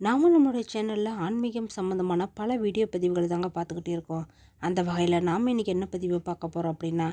நாம நம்மளுடைய சேனலில் ஆன்மீகம் சம்மந்தமான பல வீடியோ பதிவுகள் தாங்க பார்த்துக்கிட்டே இருக்கோம். அந்த வகையில் நாம் இன்றைக்கி என்ன பதிவு பார்க்க போகிறோம் அப்படின்னா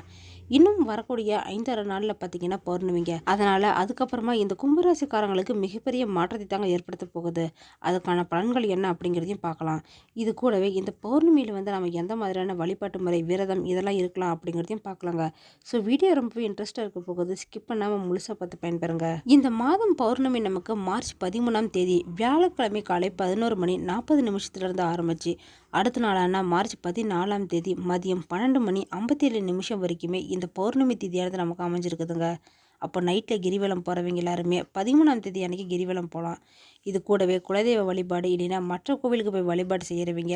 இன்னும் வரக்கூடிய ஐந்தாறு நாளில் பார்த்தீங்கன்னா பௌர்ணமிங்க. அதனால் அதுக்கப்புறமா இந்த கும்பராசிக்காரங்களுக்கு மிகப்பெரிய மாற்றத்தை தாங்க ஏற்படுத்த போகுது. அதுக்கான பலன்கள் என்ன அப்படிங்கிறதையும் பார்க்கலாம். இது கூடவே இந்த பௌர்ணமியில் வந்து நம்ம எந்த மாதிரியான வழிபாட்டு முறை விரதம் இதெல்லாம் இருக்கலாம் அப்படிங்கிறதையும் பார்க்கலாங்க. ஸோ வீடியோ ரொம்பவே இன்ட்ரெஸ்ட்டாக இருக்க போகுது. ஸ்கிப் பண்ணாமல் முழுசாக பார்த்து பயன்பெறுங்க. இந்த மாதம் பௌர்ணமி நமக்கு மார்ச் பதிமூணாம் தேதி. வியாழக்கிழமை காலை பதினோரு மணி நாற்பது நிமிஷத்துலேருந்து ஆரம்பிச்சு அடுத்த நாளான மார்ச் பதினாலாம் தேதி மதியம் பன்னெண்டு மணி ஐம்பத்தேழு நிமிஷம் வரைக்குமே இந்த பௌர்ணமி தேதியானது நமக்கு அமைஞ்சிருக்குதுங்க. அப்போ நைட்டில் கிரிவலம் போகிறவங்க எல்லாருமே பதிமூணாம் தேதி அன்றைக்கி கிரிவலம் போகலாம் இது கூடவே குலதெய்வ வழிபாடு இல்லைன்னா மற்ற கோவிலுக்கு போய் வழிபாடு செய்கிறவங்க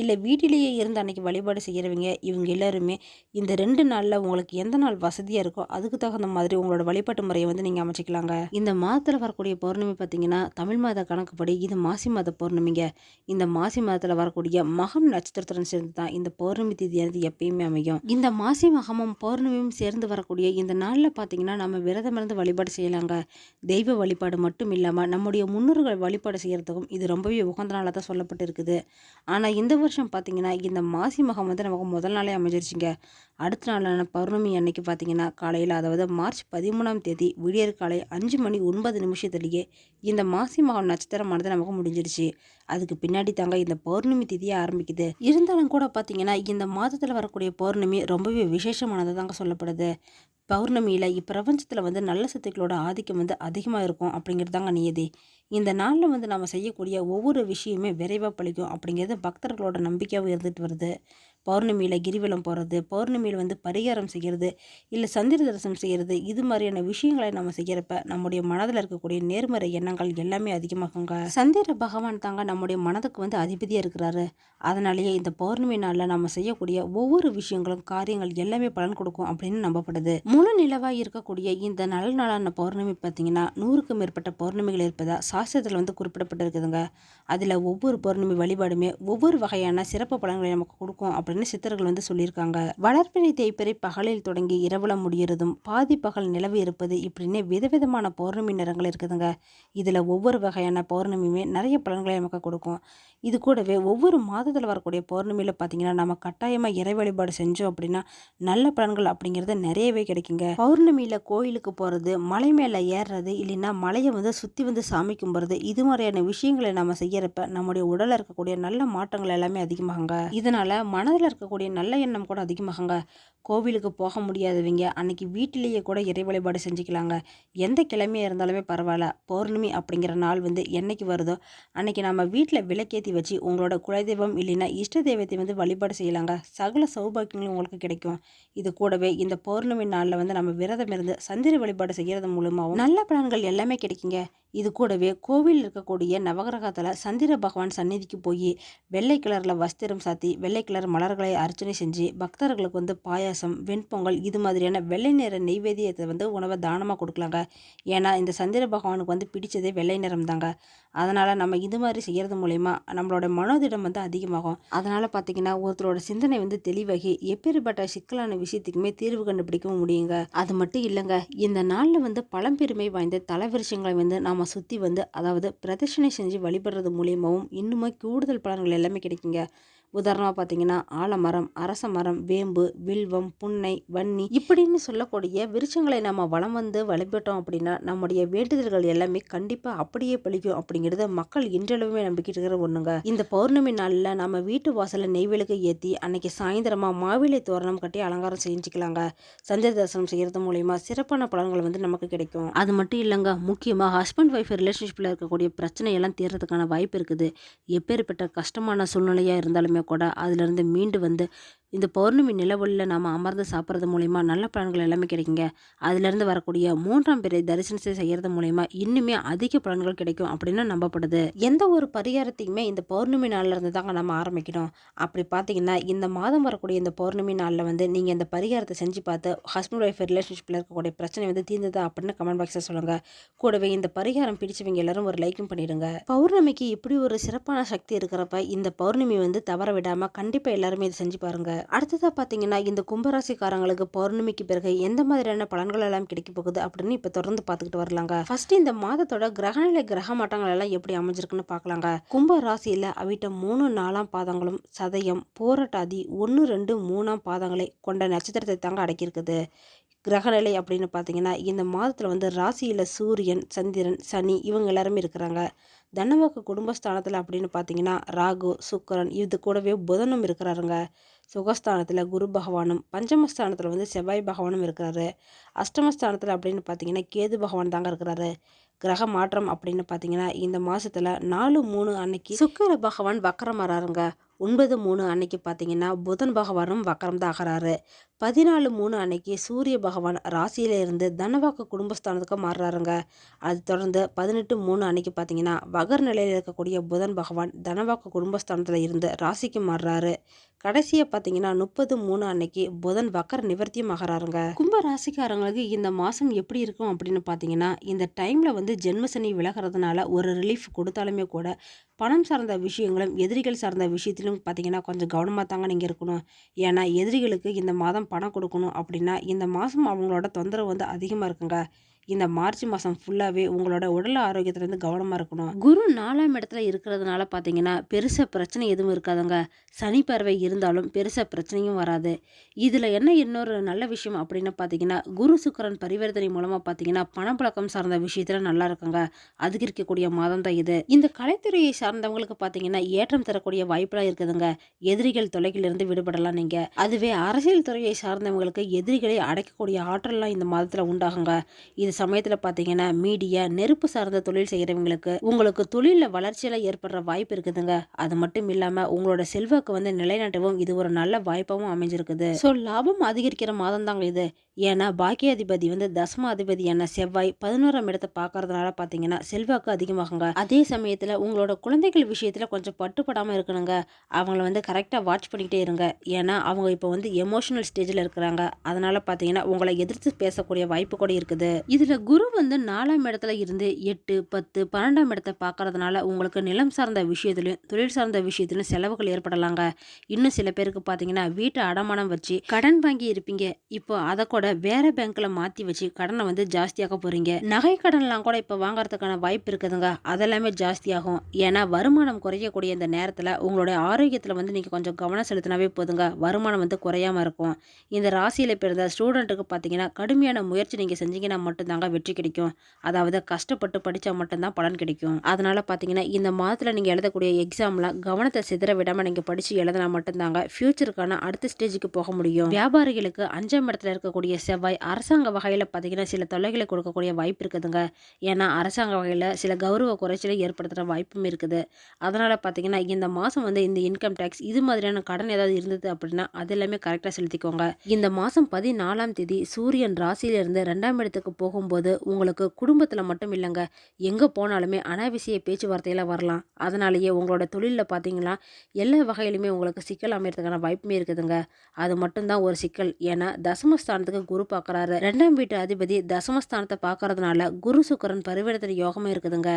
இல்லை வீட்டிலேயே இருந்து அன்றைக்கி வழிபாடு செய்கிறவங்க இவங்க எல்லாருமே இந்த ரெண்டு நாளில் உங்களுக்கு எந்த நாள் வசதியாக இருக்கோ அதுக்கு தகுந்த மாதிரி உங்களோட வழிபாட்டு முறையை வந்து நீங்கள் அமைச்சிக்கலாங்க. இந்த மாதத்தில் வரக்கூடிய பௌர்ணமி பார்த்தீங்கன்னா தமிழ் மாத கணக்குப்படி இது மாசி மாத பௌர்ணமிங்க. இந்த மாசி மாதத்தில் வரக்கூடிய மகம் நட்சத்திரத்துடன் சேர்ந்து தான் இந்த பௌர்ணமி தேதியானது எப்பயுமே அமையும். இந்த மாசி மகமும் பௌர்ணமியும் சேர்ந்து வரக்கூடிய இந்த நாளில் பார்த்தீங்கன்னா நம்ம விரதம் இருந்து வழிபாடு செய்யலாங்க. தெய்வ வழிபாடு மட்டும் இல்லாமல் நம்முடைய முன்னோர்கள் வழிபாடு செய்கிறதுக்கும் இது ரொம்பவே உகந்த நாளாக தான் சொல்லப்பட்டு இருக்குது ஆனால் இந்த வருஷம் பார்த்தீங்கன்னா இந்த மாசி மகம் வந்து நமக்கு முதல் நாளே அமைஞ்சிருச்சுங்க. அடுத்த நாளான பௌர்ணமி அன்னைக்கு பார்த்தீங்கன்னா காலையில் அதாவது மார்ச் பதிமூணாம் தேதி விடியற் காலை அஞ்சு மணி ஒன்பது நிமிஷத்துலேயே இந்த மாசி மகம் நட்சத்திரமானது நமக்கு முடிஞ்சிருச்சு. அதுக்கு பின்னாடி தாங்க இந்த பௌர்ணமி திதியை ஆரம்பிக்குது. இருந்தாலும் கூட பார்த்தீங்கன்னா இந்த மாதத்தில் வரக்கூடிய பௌர்ணமி ரொம்பவே விசேஷமானது தாங்க சொல்லப்படுது. பௌர்ணமியில் இப்பிரபஞ்சத்தில் வந்து நல்ல சத்துக்களோட ஆதிக்கம் வந்து அதிகமாக இருக்கும் அப்படிங்கிறது தாங்க நியதி. இந்த நாளில் வந்து நம்ம செய்யக்கூடிய ஒவ்வொரு விஷயமே விரைவாக பழிக்கும் அப்படிங்கிறது பக்தர்களோட நம்பிக்கையாகவும் இருந்துட்டு வருது. பௌர்ணமியில் கிரிவலம் போகிறது பௌர்ணமியில் வந்து பரிகாரம் செய்கிறது இல்லை சந்திர தரிசனம் செய்கிறது இது மாதிரியான விஷயங்களை நம்ம செய்கிறப்ப நம்முடைய மனதில் இருக்கக்கூடிய நேர்மறை எண்ணங்கள் எல்லாமே அதிகமாகுங்க. சந்திர பகவான் தாங்க நம்முடைய மனதுக்கு வந்து அதிபதியாக இருக்கிறாரு. அதனாலேயே இந்த பௌர்ணமி நாளில் நம்ம செய்யக்கூடிய ஒவ்வொரு விஷயங்களும் காரியங்கள் எல்லாமே பலன் கொடுக்கும் அப்படின்னு நம்பப்படுது. முழு நிலவாக இருக்கக்கூடிய இந்த நல்ல நாளான பௌர்ணமி பார்த்தீங்கன்னா நூறுக்கும் மேற்பட்ட பௌர்ணமிகள் இருப்பதா சாஸ்திரத்தில் வந்து குறிப்பிடப்பட்டிருக்குதுங்க. அதில் ஒவ்வொரு பௌர்ணமி வழிபாடுமே ஒவ்வொரு வகையான சிறப்பு பலன்களை நமக்கு கொடுக்கும் அப்படின்னு சித்தர்கள் வந்து சொல்லியிருக்காங்க. வளர்ப்பிறை தேய்ப்பறை பகலில் தொடங்கி இரவுல முடியறதும் பாதி பகல் நிலவு இருப்பது இப்படின்னு விதவிதமான பௌர்ணமி நிறங்கள் இருக்குதுங்க. இதில் ஒவ்வொரு வகையான பௌர்ணமியுமே நிறைய பலன்களை நமக்கு கொடுக்கும். இது கூடவே ஒவ்வொரு மாதத்தில் வரக்கூடிய பௌர்ணமியில் பார்த்தீங்கன்னா நம்ம கட்டாயமாக இறை வழிபாடு செஞ்சோம் அப்படின்னா நல்ல பலன்கள் அப்படிங்கிறது நிறையவே கிடைக்குங்க. பௌர்ணமியில் கோயிலுக்கு போகிறது மலை மேலே ஏறுறது இல்லைன்னா மலையை வந்து சுற்றி வந்து சாமி கும்புறது இது மாதிரியான விஷயங்களை நம்ம செய்யறப்ப நம்முடைய உடலில் இருக்கக்கூடிய நல்ல மாற்றங்கள் எல்லாமே அதிகமாகுங்க. இதனால் மனதில் இருக்கக்கூடிய நல்ல எண்ணம் கூட அதிகமாகுங்க. கோவிலுக்கு போக முடியாதவங்க அன்னைக்கு வீட்டிலேயே கூட இறை வழிபாடு செஞ்சுக்கலாங்க. எந்த கிழமையாக இருந்தாலுமே பரவாயில்ல. பௌர்ணமி அப்படிங்கிற நாள் வந்து என்னைக்கு வருதோ அன்னைக்கு நம்ம வீட்டில் விளக்கேற்றி வச்சு உங்களோட குலதெய்வம் இல்லைன்னா இஷ்ட தெய்வத்தை வந்து வழிபாடு செய்யலாங்க. சகல சௌபாக்கியங்களும் உங்களுக்கு கிடைக்கும். இது கூடவே இந்த பௌர்ணமி நாளில் வந்து நம்ம விரதம் இருந்து சந்திர வழிபாடு செய்கிறது மூலமாகவும் நல்ல பலன்கள் எல்லாமே கிடைக்குங்க. இது கூடவே கோவில் இருக்கக்கூடிய நவகிரகத்தில் சந்திர பகவான் சந்நிதிக்கு போய் வெள்ளை கலரில் வஸ்திரம் சாத்தி வெள்ளை கலர் மலர் மலர்களை அர்ச்சனை செஞ்சு பக்தர்களுக்கு வந்து பாயாசம் வெண்பொங்கல் இது மாதிரியான வெள்ளை நிற நெய்வேதியத்தை வந்து உணவை தானமாக கொடுக்கலாங்க. ஏன்னா இந்த சந்திர பகவானுக்கு வந்து பிடிச்சதே வெள்ளை நிறம் தாங்க. அதனால் நம்ம இது மாதிரி செய்கிறது மூலயமா நம்மளோட மனோதிடம் வந்து அதிகமாகும். அதனால் பார்த்திங்கன்னா ஒருத்தரோட சிந்தனை வந்து தெளிவாகி எப்பேற்பட்ட சிக்கலான விஷயத்துக்குமே தீர்வு கண்டுபிடிக்கவும் முடியுங்க. அது மட்டும் இல்லைங்க இந்த நாளில் வந்து பழம்பெருமை வாய்ந்த தலைவிருஷங்களை வந்து நாம் சுற்றி வந்து அதாவது பிரதர்ஷனை செஞ்சு வழிபடுறது மூலியமாகவும் இன்னுமே கூடுதல் பலன்கள் எல்லாமே கிடைக்குங்க. உதாரணமாக பார்த்தீங்கன்னா ஆலமரம் அரச மரம் வேம்பு வில்வம் புன்னை வன்னி இப்படின்னு சொல்லக்கூடிய விருட்சங்களை நம்ம வளம் வந்து வழிபட்டோம் அப்படின்னா நம்முடைய வேண்டுதல்கள் எல்லாமே கண்டிப்பாக அப்படியே பழிக்கும் அப்படிங்கிறத மக்கள் இன்றளவுமே நம்பிக்கிட்டு இருக்கிற ஒன்றுங்க இந்த பௌர்ணமி நாளில் நம்ம வீட்டு வாசலில் நெய்வேலுக்கு ஏற்றி அன்னைக்கு சாயந்தரமாக மாவிலை தோரணம் கட்டி அலங்காரம் செஞ்சுக்கலாங்க. சந்திர தரிசனம் செய்கிறது மூலயமா சிறப்பான பலன்கள் வந்து நமக்கு கிடைக்கும். அது மட்டும் இல்லைங்க முக்கியமாக ஹஸ்பண்ட் ஒய்ஃப் ரிலேஷன்ஷிப்பில் இருக்கக்கூடிய பிரச்சனை எல்லாம் தீர்றதுக்கான வாய்ப்பு இருக்குது. எப்பேற்பட்ட கஷ்டமான சூழ்நிலையாக இருந்தாலுமே கூட அதிலிருந்து மீண்டு வந்து இந்த பௌர்ணமி நிலவொளியில் நாம் அமர்ந்து சாப்பிட்றது மூலிமா நல்ல பலன்கள் எல்லாமே கிடைக்குங்க. அதுலேருந்து வரக்கூடிய மூன்றாம் பிறை தரிசனத்தை செய்கிறது மூலிமா இன்னுமே அதிக பலன்கள் கிடைக்கும் அப்படின்னு நம்பப்படுது. எந்த ஒரு பரிகாரத்தையுமே இந்த பௌர்ணமி நாளில் இருந்து தாங்க நம்ம ஆரம்பிக்கணும். அப்படி பார்த்தீங்கன்னா இந்த மாதம் வரக்கூடிய இந்த பௌர்ணமி நாளில் வந்து நீங்கள் இந்த பரிகாரத்தை செஞ்சு பார்த்து ஹஸ்பண்ட் ஒய்ஃப் ரிலேஷன்ஷிப்பில் இருக்கக்கூடிய பிரச்சனை வந்து தீர்ந்ததா அப்படின்னு கமெண்ட் பாக்ஸில் சொல்லுங்கள் கூடவே இந்த பரிகாரம் பிடிச்சவங்க எல்லாரும் ஒரு லைக்கும் பண்ணிடுங்க. பௌர்ணமிக்கு இப்படி ஒரு சிறப்பான சக்தி இருக்கிறப்ப இந்த பௌர்ணமி வந்து தவற விடாமல் கண்டிப்பாக எல்லாருமே இதை செஞ்சு பாருங்கள் அடுத்ததாக பார்த்தீங்கன்னா இந்த கும்பராசிக்காரங்களுக்கு பௌர்ணமிக்கு பிறகு எந்த மாதிரியான பலன்கள் எல்லாம் கிடைக்க போகுது அப்படின்னு இப்போ தொடர்ந்து பார்த்துக்கிட்டு வரலாங்க. ஃபர்ஸ்ட் இந்த மாதத்தோட கிரகநிலை கிரக மாற்றங்கள் எல்லாம் எப்படி அமைஞ்சிருக்குன்னு பார்க்கலாங்க கும்ப ராசியில் அவிட்ட மூணு நாலாம் பாதங்களும் சதயம் போராட்டாதி ஒன்று ரெண்டு மூணாம் பாதங்களை கொண்ட நட்சத்திரத்தை தாங்க அடக்கியிருக்குது. கிரகநிலை அப்படின்னு பார்த்தீங்கன்னா இந்த மாதத்தில் வந்து ராசியில் சூரியன் சந்திரன் சனி இவங்க எல்லாருமே இருக்கிறாங்க. தனவாக்கு குடும்பஸ்தானத்தில் அப்படின்னு பார்த்தீங்கன்னா ராகு சுக்கரன் இது கூடவே புதனும் இருக்கிறாருங்க. சுகஸ்தானத்தில் குரு பகவானும் பஞ்சமஸ்தானத்தில் வந்து செவ்வாய் பகவானும் இருக்கிறாரு. அஷ்டமஸ்தானத்தில் அப்படின்னு பார்த்தீங்கன்னா கேது பகவான் தாங்க இருக்கிறாரு. கிரக மாற்றம் அப்படின்னு பார்த்தீங்கன்னா இந்த மாதத்தில் நாலு மூணு அன்னைக்கு சுக்கர பகவான் வக்கரம் வராருங்க ஒன்பது மூணு அன்னைக்கு பார்த்தீங்கன்னா புதன் பகவானும் வக்கரம் தாகிறாரு பதினாலு மூணு அன்னைக்கு சூரிய பகவான் ராசியில இருந்து தனவாக்கு குடும்பஸ்தானத்துக்கு மாறுறாருங்க. அது தொடர்ந்து பதினெட்டு மூணு அன்னைக்கு பார்த்தீங்கன்னா வகர் நிலையில் இருக்கக்கூடிய புதன் பகவான் தனவாக்கு குடும்பஸ்தானத்தில் இருந்து ராசிக்கு மாறுறாரு. கடைசியாக பார்த்தீங்கன்னா முப்பது மூணு அன்னைக்கு புதன் வக்கர நிவர்த்தியும் ஆகிறாருங்க. கும்ப ராசிக்காரங்களுக்கு இந்த மாதம் எப்படி இருக்கும் அப்படின்னு பார்த்தீங்கன்னா இந்த டைமில் வந்து ஜென்மசனி விலகிறதுனால ஒரு ரிலீஃப் கொடுத்தாலுமே கூட பணம் சார்ந்த விஷயங்களும் எதிரிகள் சார்ந்த விஷயத்திலும் பார்த்தீங்கன்னா கொஞ்சம் கவனமாக தாங்க நீங்கள் இருக்கணும். ஏன்னா எதிரிகளுக்கு இந்த மாதம் பணம் கொடுக்கணும் அப்படின்னா இந்த மாதம் அவங்களோட தொந்தரவு வந்து அதிகமாக இருக்குங்க. இந்த மார்ச் மாதம் ஃபுல்லாகவே உங்களோட உடல் ஆரோக்கியத்துலேருந்து கவனமாக இருக்கணும். குரு நாலாம் இடத்துல இருக்கிறதுனால பார்த்தீங்கன்னா பெருசாக பிரச்சனை எதுவும் இருக்காதுங்க. சனி பார்வை இருந்தாலும் பெருசாக பிரச்சனையும் வராது. இதில் என்ன இன்னொரு நல்ல விஷயம் அப்படின்னு பார்த்தீங்கன்னா குரு சுக்கரன் பரிவர்த்தனை மூலமாக பார்த்தீங்கன்னா பணப்பழக்கம் சார்ந்த விஷயத்தில் நல்லா இருக்குங்க. அதிகரிக்கக்கூடிய மாதம் தான் இது. இந்த கலைத்துறையை சார்ந்தவங்களுக்கு பார்த்தீங்கன்னா ஏற்றம் தரக்கூடிய வாய்ப்பெல்லாம் இருக்குதுங்க. எதிரிகள் தொலைகளிலிருந்து விடுபடலாம் நீங்கள் அதுவே அரசியல் துறையை சார்ந்தவங்களுக்கு எதிரிகளை அடைக்கக்கூடிய ஆற்றல்லாம் இந்த மாதத்தில் உண்டாகுங்க. இது சமயத்தில் பார்த்தீங்கன்னா மீடியா நெருப்பு சார்ந்த தொழில் செய்கிறவங்களுக்கு உங்களுக்கு தொழிலில் வளர்ச்சியில் ஏற்படுற வாய்ப்பு இருக்குதுங்க. அது மட்டும் இல்லாமல் உங்களோட செல்வாக்கு வந்து நிலைநாட்டவும் இது ஒரு நல்ல வாய்ப்பாகவும் அமைஞ்சிருக்குது. ஸோ லாபம் அதிகரிக்கிற மாதம் தாங்க இது. ஏன்னா பாக்கியாதிபதி வந்து தசம அதிபதியான செவ்வாய் பதினோராம் இடத்தை பார்க்கறதுனால பார்த்தீங்கன்னா செல்வாக்கு அதிகமாகுங்க. அதே சமயத்தில் உங்களோட குழந்தைகள் விஷயத்தில் கொஞ்சம் பட்டுப்படாமல் இருக்கணுங்க. அவங்கள வந்து கரெக்டாக வாட்ச் பண்ணிக்கிட்டே இருங்க. ஏன்னா அவங்க இப்போ வந்து எமோஷனல் ஸ்டேஜில் இருக்கிறாங்க. அதனால் பார்த்தீங்கன்னா உங்களை எதிர்த்து பேசக்கூடிய வாய்ப்பு கூட இருக்குது. இது இதில் குரு வந்து நாலாம் இடத்துல இருந்து எட்டு பத்து பன்னெண்டாம் இடத்தை பார்க்கறதுனால உங்களுக்கு நிலம் சார்ந்த விஷயத்துலையும் தொழில் சார்ந்த விஷயத்திலும் செலவுகள் ஏற்படலாங்க. இன்னும் சில பேருக்கு பார்த்தீங்கன்னா வீட்டை அடமானம் வச்சு கடன் வாங்கி இருப்பீங்க. இப்போ அதை கூட வேற பேங்க்ல மாற்றி வச்சு கடனை வந்து ஜாஸ்தியாக போறீங்க. நகை கடன்லாம் கூட இப்போ வாங்குறதுக்கான வாய்ப்பு இருக்குதுங்க. அதெல்லாமே ஜாஸ்தியாகும். ஏன்னா வருமானம் குறையக்கூடிய இந்த நேரத்தில் உங்களுடைய ஆரோக்கியத்தில் வந்து நீங்கள் கொஞ்சம் கவனம் செலுத்தினாவே போதுங்க. வருமானம் வந்து குறையாம இருக்கும். இந்த ராசியில் பிறந்த ஸ்டூடெண்ட்டுக்கு பார்த்தீங்கன்னா கடுமையான முயற்சி நீங்கள் செஞ்சீங்கன்னா தாங்க வெற்றி கிடைக்கும். அதாவது கஷ்டப்பட்டு படித்தா மட்டும்தான் பலன் கிடைக்கும். அதனால் பார்த்தீங்கன்னா இந்த மாதத்தில் நீங்கள் எழுதக்கூடிய எக்ஸாமில் கவனத்தை சிதற விடாமல் நீங்கள் படித்து எழுதினா மட்டும்தாங்க ஃபியூச்சருக்கான அடுத்த ஸ்டேஜுக்கு போக முடியும். வியாபாரிகளுக்கு அஞ்சாம் இடத்துல இருக்கக்கூடிய செவ்வாய் அரசாங்க வகையில் பார்த்தீங்கன்னா சில தொல்லைகளை கொடுக்கக்கூடிய வாய்ப்பு இருக்குதுங்க. ஏன்னா அரசாங்க வகையில் சில கௌரவ குறைச்சலை ஏற்படுத்துகிற வாய்ப்பும் இருக்குது. அதனால் பார்த்தீங்கன்னா இந்த மாதம் வந்து இந்த இன்கம் டேக்ஸ் இது மாதிரியான கடன் ஏதாவது இருந்தது அப்படின்னா அது எல்லாமே கரெக்டாக செலுத்திக்கோங்க. இந்த மாதம் பதினாலாம் தேதி சூரியன் ராசியிலிருந்து ரெண்டாம் இடத்துக்கு போகும் போகும்போது உங்களுக்கு குடும்பத்தில் மட்டும் இல்லைங்க. எங்கே போனாலுமே அனாவசிய பேச்சுவார்த்தையில் வரலாம். அதனாலேயே உங்களோட தொழிலில் பார்த்தீங்கன்னா எல்லா வகையிலுமே உங்களுக்கு சிக்கல் அமையறதுக்கான வாய்ப்புமே இருக்குதுங்க. அது மட்டும்தான் ஒரு சிக்கல். ஏன்னா தசமஸ்தானத்துக்கு குரு பார்க்குறாரு ரெண்டாம் வீட்டு அதிபதி தசமஸ்தானத்தை பார்க்கறதுனால குரு சுக்கரன் பரிவர்த்தனை யோகமே இருக்குதுங்க.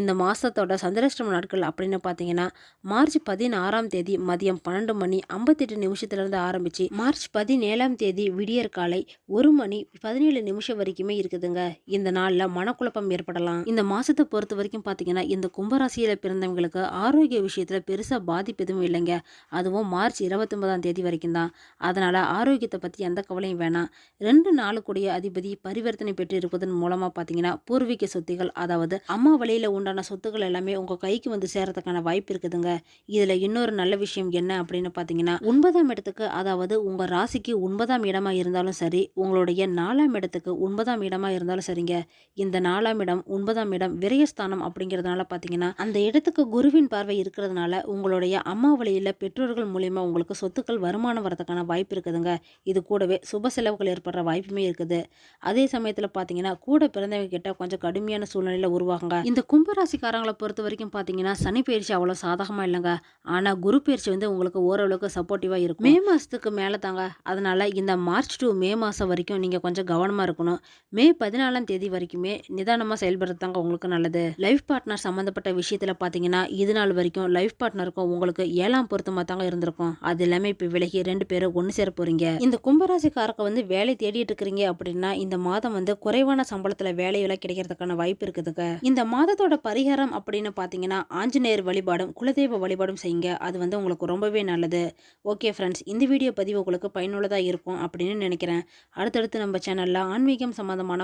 இந்த மாதத்தோட சந்திராஷ்டம நாட்கள் அப்படின்னு பார்த்தீங்கன்னா மார்ச் பதினாறாம் தேதி மதியம் பன்னெண்டு மணி ஐம்பத்தெட்டு நிமிஷத்துலேருந்து ஆரம்பித்து மார்ச் பதினேழாம் தேதி விடியற் காலை ஒரு மணி பதினேழு நிமிஷம் வரைக்குமே இருக்குது. இருக்குதுங்க இந்த நாளில் மனக்குழப்பம் ஏற்படலாம். இந்த மாதத்தை பொறுத்த வரைக்கும் பார்த்தீங்கன்னா இந்த கும்பராசியில் பிறந்தவங்களுக்கு ஆரோக்கிய விஷயத்தில் பெருசாக பாதிப்பு எதுவும் இல்லைங்க. அதுவும் மார்ச் இருபத்தொன்பதாம் தேதி வரைக்கும் தான். அதனால் ஆரோக்கியத்தை பற்றி எந்த கவலையும் வேணாம். ரெண்டு நாளுக்குடைய அதிபதி பரிவர்த்தனை பெற்று இருப்பதன் மூலமாக பார்த்தீங்கன்னா பூர்வீக சொத்துகள் அதாவது அம்மா வழியில் உண்டான சொத்துக்கள் எல்லாமே உங்கள் கைக்கு வந்து சேரத்துக்கான வாய்ப்பு இருக்குதுங்க. இதில் இன்னொரு நல்ல விஷயம் என்ன அப்படின்னு பார்த்தீங்கன்னா ஒன்பதாம் இடத்துக்கு அதாவது உங்கள் ராசிக்கு ஒன்பதாம் இடமா இருந்தாலும் சரி உங்களுடைய நாலாம் இடத்துக்கு ஒன்பதாம் இடமா இருந்தாலும் சரிங்க. இந்த நாலாம் இடம் ஒன்பதாம் இடம் விரயஸ்தானம் அப்படிங்கிறதுனால பார்த்தீங்கன்னா அந்த இடத்துக்கு குருவின் பார்வை இருக்கிறதுனால உங்களுடைய அம்மா வழியில் பெற்றோர்கள் மூலயமா உங்களுக்கு சொத்துக்கள் வருமானம் வரதுக்கான வாய்ப்பு இருக்குதுங்க. இது கூடவே சுப செலவுகள் ஏற்படுற வாய்ப்புமே இருக்குது. அதே சமயத்தில் பார்த்தீங்கன்னா கூட பிறந்தவங்க கிட்ட கொஞ்சம் கடுமையான சூழ்நிலையில் உருவாகுங்க. இந்த கும்பராசிக்காரங்களை பொறுத்த வரைக்கும் பார்த்தீங்கன்னா சனி பயிற்சி அவ்வளோ சாதகமாக இல்லைங்க. ஆனால் குரு பயிற்சி வந்து உங்களுக்கு ஓரளவுக்கு சப்போர்ட்டிவாக இருக்கும். மே மாதத்துக்கு மேலே தாங்க அதனால் இந்த மார்ச் டு மே மாதம் வரைக்கும் நீங்கள் கொஞ்சம் கவனமாக இருக்கணும். மே பதினாலாம் தேதி வரைக்குமே நிதானமாக செயல்படுறது தாங்க உங்களுக்கு நல்லது. லைஃப் பார்ட்னர் சம்மந்தப்பட்ட விஷயத்தில் பார்த்தீங்கன்னா இது நாள் வரைக்கும் லைஃப் பார்ட்னருக்கும் உங்களுக்கு ஏழாம் பொருத்தமாக தாங்க இருந்திருக்கும். அது எல்லாமே இப்போ விலகி ரெண்டு பேரும் ஒன்று சேர போகிறீங்க இந்த கும்பராசிக்காரக்க வந்து வேலை தேடிட்டு இருக்கிறீங்க அப்படின்னா இந்த மாதம் வந்து குறைவான சம்பளத்தில் வேலையெல்லாம் கிடைக்கிறதுக்கான வாய்ப்பு இருக்குதுங்க. இந்த மாதத்தோட பரிகாரம் அப்படின்னு பார்த்தீங்கன்னா ஆஞ்சநேயர் வழிபாடும் குலதெய்வ வழிபாடும் செய்யுங்க. அது வந்து உங்களுக்கு ரொம்பவே நல்லது. ஓகே ஃப்ரெண்ட்ஸ் இந்த வீடியோ பதிவு உங்களுக்கு பயனுள்ளதாக இருக்கும் அப்படின்னு நினைக்கிறேன். அடுத்தடுத்து நம்ம சேனலில் ஆன்மீகம் சம்மந்தமான